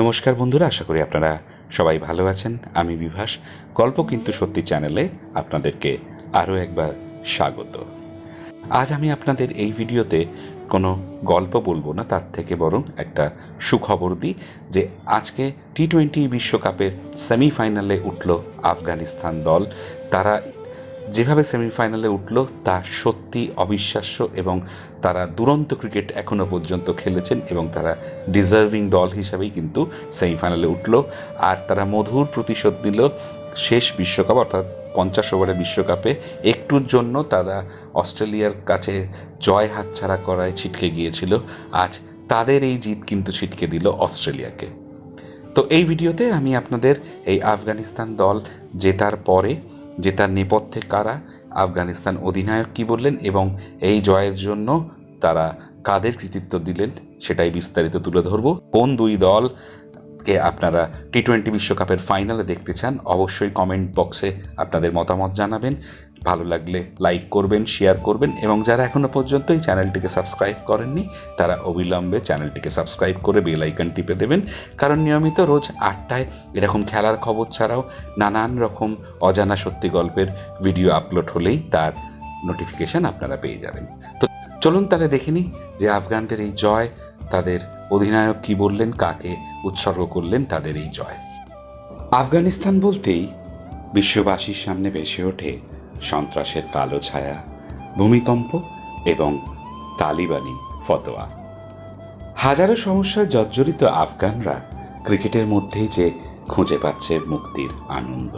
নমস্কার বন্ধুরা, আশা করি আপনারা সবাই ভালো আছেন। আমি বিভাস, গল্প কিন্তু সত্যি চ্যানেলে আপনাদেরকে আরও একবার স্বাগত। আজ আমি আপনাদের এই ভিডিওতে কোনো গল্প বলব না, তার থেকে বরং একটা সুখবর দিই যে আজকে টি টোয়েন্টি বিশ্বকাপের সেমিফাইনালে উঠল আফগানিস্তান দল। তারা যেভাবে সেমিফাইনালে উঠল, তা সত্যি অবিশ্বাস্য এবং তারা দুরন্ত ক্রিকেট এখনও পর্যন্ত খেলেছেন এবং তারা ডিজার্ভিং দল হিসাবেই কিন্তু সেমিফাইনালে উঠল। আর তারা মধুর প্রতিশোধ নিল শেষ বিশ্বকাপ, অর্থাৎ পঞ্চাশ ওভারের বিশ্বকাপে। একটুর জন্য তারা অস্ট্রেলিয়ার কাছে জয় হাতছাড়া করায় ছিটকে গিয়েছিল। আজ তাদের এই জিত কিন্তু ছিটকে দিল অস্ট্রেলিয়াকে। তো এই ভিডিওতে আমি আপনাদের এই আফগানিস্তান দল জেতার পরে জেতার নেপথ্যে কারা? আফগানিস্তান অধিনায়ক কি বললেন এবং এই জয়ের জন্য তারা কাদের কৃতিত্ব দিলেন? সেটাই বিস্তারিত তুলে ধরব। কোন দুই দল কে আপনারা টি টোয়েন্টি বিশ্বকাপের ফাইনালে দেখতে চান, অবশ্যই কমেন্ট বক্সে আপনাদের মতামত জানাবেন। ভালো লাগলে লাইক করবেন শেয়ার করবেন এবং যারা এখনও পর্যন্ত এই চ্যানেলটিকে সাবস্ক্রাইব করেননি, তারা অবিলম্বে চ্যানেলটিকে সাবস্ক্রাইব করে বেল আইকন টিপে দেবেন। কারণ নিয়মিত রোজ আটটায় এরকম খেলার খবর ছাড়াও নানান রকম অজানা সত্যি গল্পের ভিডিও আপলোড হলেই তার নোটিফিকেশন আপনারা পেয়ে যাবেন। তো চলুন তাহলে দেখে নিই যে আফগানদের এই জয় তাদের অধিনায়ক কি বললেন, কাকে উৎসর্গ করলেন তাদের এই জয়। আফগানিস্তান বলতেই বিশ্ববাসীর সামনে ভেসে ওঠে সন্ত্রাসের কালো ছায়া, ভূমিকম্প এবং তালিবানি ফতোয়া। হাজারো সমস্যায় জর্জরিত আফগানরা ক্রিকেটের মধ্যেই যে খুঁজে পাচ্ছে মুক্তির আনন্দ।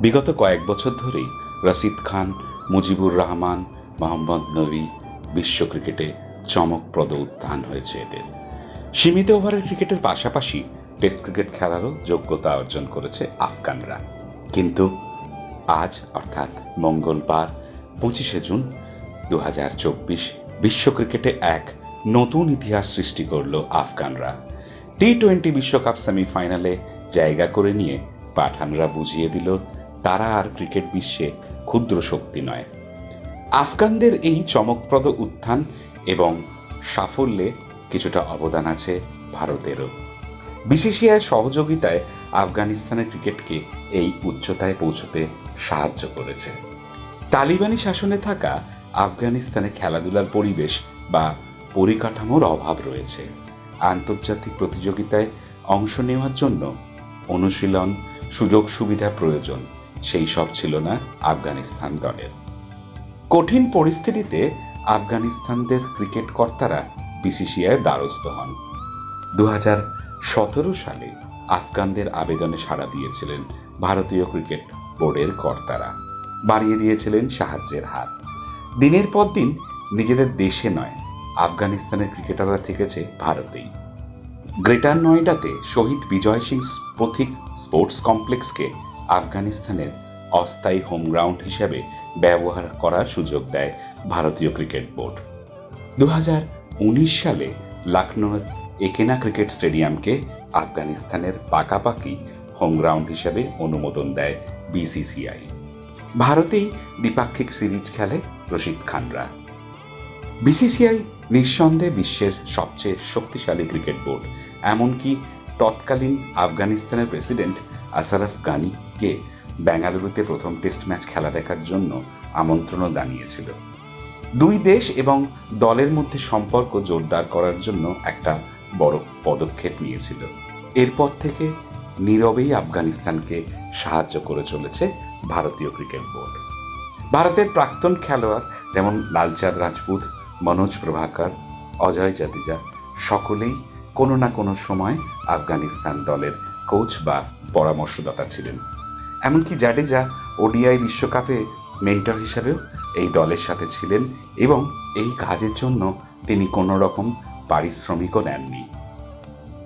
বিগত কয়েক বছর ধরেই রশিদ খান, মুজিবুর রহমান, মোহাম্মদ নবী বিশ্ব ক্রিকেটে চমকপ্রদ উত্থান হয়েছে এদের। সীমিত ওভারের ক্রিকেটের পাশাপাশি টেস্ট ক্রিকেট খেলারও যোগ্যতা অর্জন করেছে আফগানরা। কিন্তু আজ, অর্থাৎ মঙ্গলবার, পঁচিশে জুন দু বিশ্ব ক্রিকেটে এক নতুন ইতিহাস সৃষ্টি করল আফগানরা। টি টোয়েন্টি বিশ্বকাপ সেমিফাইনালে জায়গা করে নিয়ে পাঠানরা বুঝিয়ে দিল, তারা আর ক্রিকেট বিশ্বে ক্ষুদ্র শক্তি নয়। আফগানদের এই চমকপ্রদ উত্থান এবং সাফল্যে কিছুটা অবদান আছে ভারতেরও। বিসিসিআই সহযোগিতায় আফগানিস্তানের ক্রিকেটকে এই উচ্চতায় পৌঁছতে সাহায্য করেছে। তালিবানি শাসনে থাকা আফগানিস্তানে খেলাধুলার পরিবেশ বা পরিকাঠামোর অভাব রয়েছে। আন্তর্জাতিক প্রতিযোগিতায় অংশ নেওয়ার জন্য অনুশীলন, সুযোগ সুবিধা প্রয়োজন, সেই সব ছিল না আফগানিস্তান দলের। কঠিন পরিস্থিতিতে আফগানিস্তানদের ক্রিকেট কর্তারা বিসিসিআই দ্বারস্থ হন। দু সালে আফগানদের আবেদনে সাড়া দিয়েছিলেন ভারতীয় ক্রিকেট বোর্ডের কর্তারা। বাড়িয়ে দিয়েছিলেন সাহায্যের হাত। দিনের পর দিন নিজেদের দেশে নয়, আফগানিস্তানের ক্রিকেটাররা থেকেছে ভারতেই। গ্রেটার নয়ডাতে শহীদ বিজয় সিং পথিক স্পোর্টস কমপ্লেক্সকে আফগানিস্তানের অস্থায়ী হোম গ্রাউন্ড হিসেবে ব্যবহার করার সুযোগ দেয় ভারতীয় ক্রিকেট বোর্ড। দু হাজার সালে লখনৌর একেনা ক্রিকেট স্টেডিয়ামকে আফগানিস্তানের পাকাপাকি হোম গ্রাউন্ড হিসেবে অনুমোদন দেয় বিসিসিআই। ভারতেই দ্বিপাক্ষিক সিরিজ খেলে রশিদ খানরা। বিসিসিআই নিঃসন্দেহে বিশ্বের সবচেয়ে শক্তিশালী ক্রিকেট বোর্ড, এমনকি তৎকালীন আফগানিস্তানের প্রেসিডেন্ট আসারফ গানিকে বেঙ্গালুরুতে প্রথম টেস্ট ম্যাচ খেলা দেখার জন্য আমন্ত্রণও জানিয়েছিল। দুই দেশ এবং দলের মধ্যে সম্পর্ক জোরদার করার জন্য একটা বড় পদক্ষেপ নিয়েছিল। এরপর থেকে নীরবেই আফগানিস্তানকে সাহায্য করে চলেছে ভারতীয় ক্রিকেট বোর্ড। ভারতের প্রাক্তন খেলোয়াড় যেমন লালচাঁদ রাজপুত, মনোজ প্রভাকর, অজয় জাদেজা সকলেই কোনো না কোনো সময় আফগানিস্তান দলের কোচ বা পরামর্শদাতা ছিলেন। এমনকি জাডেজা ওডিআই বিশ্বকাপে মেন্টর হিসেবেও এই দলের সাথে ছিলেন এবং এই কাজের জন্য তিনি কোনো রকম পারিশ্রমিকও নেননি।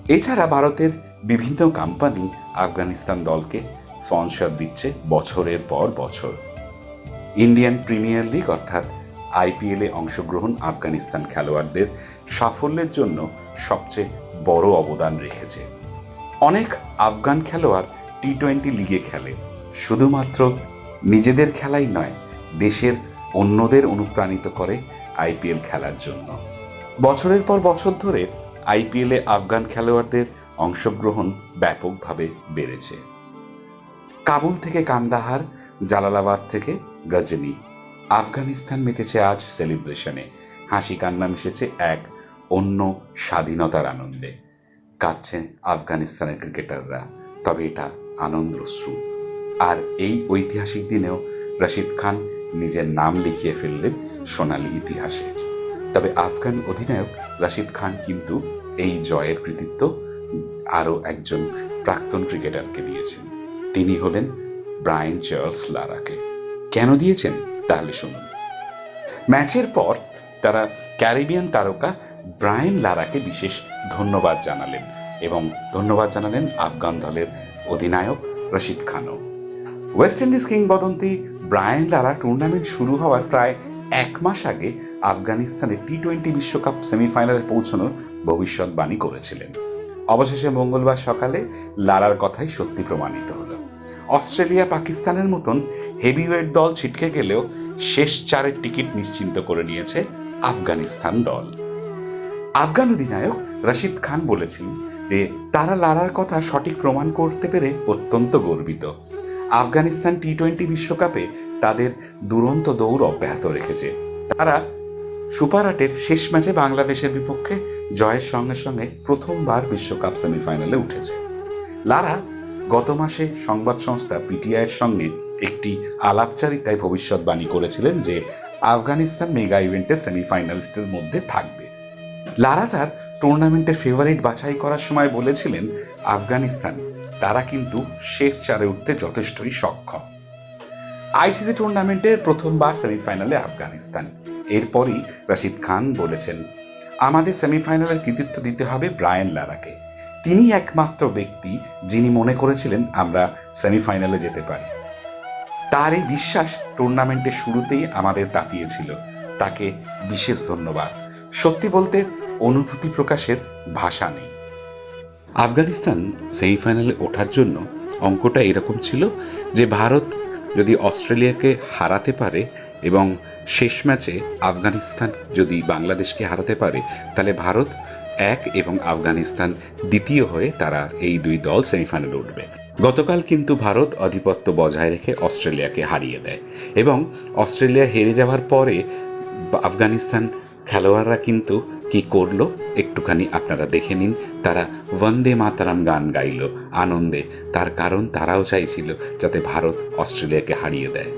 এছাড়া ভারতের বিভিন্ন কোম্পানি আফগানিস্তান দলকে স্পন্সর দিচ্ছে বছরের পর বছর। ইন্ডিয়ান প্রিমিয়ার লিগ অর্থাৎ আইপিএলে অংশগ্রহণ আফগানিস্তান খেলোয়াড়দের সাফল্যের জন্য সবচেয়ে বড় অবদান রেখেছে। অনেক আফগান খেলোয়াড় টি টোয়েন্টি লিগে খেলে। শুধুমাত্র নিজেদের খেলাই নয়, দেশের অন্যদের অনুপ্রাণিত করে আইপিএল খেলার জন্য। বছরের পর বছর ধরে আইপিএলে আফগান খেলোয়াড়দের অংশগ্রহণ ব্যাপকভাবে বেড়েছে। কাবুল থেকে কান্দাহার, জালালাবাদ থেকে গজনি। আফগানিস্তান মেতেছে আজ সেলিব্রেশনে। হাসি কান্না মিশেছে এক অন্য স্বাধীনতার আনন্দে। কাঁদছে আফগানিস্তানের ক্রিকেটাররা, তবে এটা আনন্দশ্রু আর এই ঐতিহাসিক দিনেও রশিদ খান নিজের নাম লিখিয়ে ফেললেন সোনালী ইতিহাসে। তবে আফগান অধিনায়ক রশিদ খান কিন্তু এই জয়ের কৃতিত্ব আরও একজন প্রাক্তন ক্রিকেটারকে দিয়েছেন। তিনি হলেন ব্রায়ান চার্লস লারাকে। কেন দিয়েছেন? তাহলে শুনুন। ম্যাচের পর তারা ক্যারিবিয়ান তারকা ব্রায়ান লারাকে বিশেষ ধন্যবাদ জানালেন এবং ধন্যবাদ জানালেন আফগান দলের অধিনায়ক রশিদ খানও। ওয়েস্ট ইন্ডিজ কিংবদন্তি ব্রায়ান লারা টুর্নামেন্ট শুরু হওয়ার প্রায় এক মাস আগে আফগানিস্তানে টি টোয়েন্টি বিশ্বকাপ সেমিফাইনালে পৌঁছানোর ভবিষ্যৎবাণী করেছিলেন। অবশেষে মঙ্গলবার সকালে লারার কথাই সত্যি প্রমাণিত হলো। অস্ট্রেলিয়া পাকিস্তানের মতন হেভিওয়েট দল ছিটকে গেলেও শেষ চারের টিকিট নিশ্চিন্ত করে নিয়েছে আফগানিস্তান দল। আফগান অধিনায়ক রশিদ খান বলেছিলেন যে, তারা লারার কথা সঠিক প্রমাণ করতে পেরে অত্যন্ত গর্বিত। আফগানিস্তান টি টোয়েন্টি বিশ্বকাপে তাদের দুরন্ত দৌড় অব্যাহত রেখেছে। তারা সুপার আটের শেষ ম্যাচে বাংলাদেশের বিপক্ষে জয়ের সঙ্গে সঙ্গে প্রথমবার বিশ্বকাপ সেমিফাইনালে উঠেছে। লারা গত মাসে সংবাদ সংস্থা পিটিআইয়ের সঙ্গে একটি আলাপচারিতায় ভবিষ্যৎবাণী করেছিলেন যে আফগানিস্তান মেগা ইভেন্টের সেমিফাইনালিস্টের মধ্যে থাকবে। লারা তার টুর্নামেন্টের ফেভারিট বাছাই করার সময় বলেছিলেন, আফগানিস্তান তারা কিন্তু শেষ চারে উঠতে যথেষ্টই সক্ষম। আইসিসি টুর্নামেন্টের প্রথমবার সেমিফাইনালে আফগানিস্তান। এরপরই রশিদ খান বলেছেন, আমাদের সেমিফাইনালের কৃতিত্ব দিতে হবে ব্রায়ান লারাকে। তিনি একমাত্র ব্যক্তি যিনি মনে করেছিলেন আমরা সেমিফাইনালে যেতে পারি। তার এই বিশ্বাস টুর্নামেন্টের শুরুতেই আমাদের তাতিয়েছিল। তাকে বিশেষ ধন্যবাদ। সত্যি বলতে, অনুভূতি প্রকাশের ভাষা নেই। আফগানিস্তান সেমিফাইনালে ওঠার জন্য অঙ্কটা এরকম ছিল যে ভারত যদি অস্ট্রেলিয়াকে হারাতে পারে এবং শেষ ম্যাচে আফগানিস্তান যদি বাংলাদেশকে হারাতে পারে, তাহলে ভারত এক এবং আফগানিস্তান দ্বিতীয় হয়ে তারা এই দুই দল সেমিফাইনালে উঠবে। গতকাল কিন্তু ভারত আধিপত্য বজায় রেখে অস্ট্রেলিয়াকে হারিয়ে দেয় এবং অস্ট্রেলিয়া হেরে যাওয়ার পরে আফগানিস্তান খেলোয়াড়রা কিন্তু কি করল? একটুখানি আপনারা দেখে নিন। তারা বন্দে মাতারাম গান গাইল আনন্দে। তার কারণ তারাও চাইছিল যাতে ভারত অস্ট্রেলিয়াকে হারিয়ে দেয়।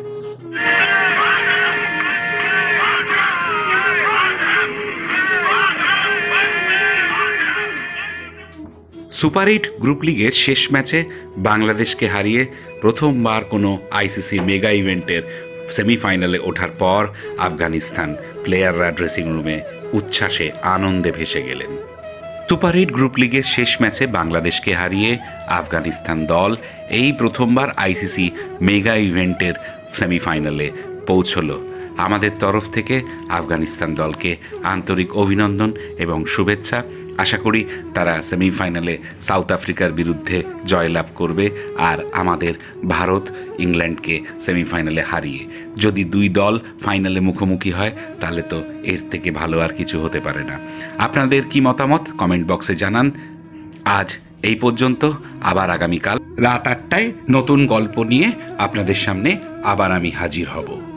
সুপার এইট গ্রুপ লিগের শেষ ম্যাচে বাংলাদেশকে হারিয়ে প্রথমবার কোনো আইসিসি মেগা ইভেন্টের সেমিফাইনালে ওঠার পর আফগানিস্তান প্লেয়াররা ড্রেসিং রুমে উচ্ছ্বাসে আনন্দে ভেসে গেলেন। সুপার এইট গ্রুপ লিগের শেষ ম্যাচে বাংলাদেশকে হারিয়ে আফগানিস্তান দল এই প্রথমবার আইসিসি মেগা ইভেন্টের সেমিফাইনালে পৌঁছল। আমাদের তরফ থেকে আফগানিস্তান দলকে আন্তরিক অভিনন্দন এবং শুভেচ্ছা আশা করি তারা সেমিফাইনালে সাউথ আফ্রিকার বিরুদ্ধে জয়লাভ করবে আর আমাদের ভারত ইংল্যান্ডকে সেমিফাইনালে হারিয়ে। যদি দুই দল ফাইনালে মুখোমুখি হয়, তাহলে তো এর থেকে ভালো আর কিছু হতে পারে না। আপনাদের কি মতামত? কমেন্ট বক্সে জানান। আজ এই পর্যন্ত, আবার আগামীকাল। রাত আটটায় নতুন গল্প নিয়ে আপনাদের সামনে আবার আমি হাজির হব।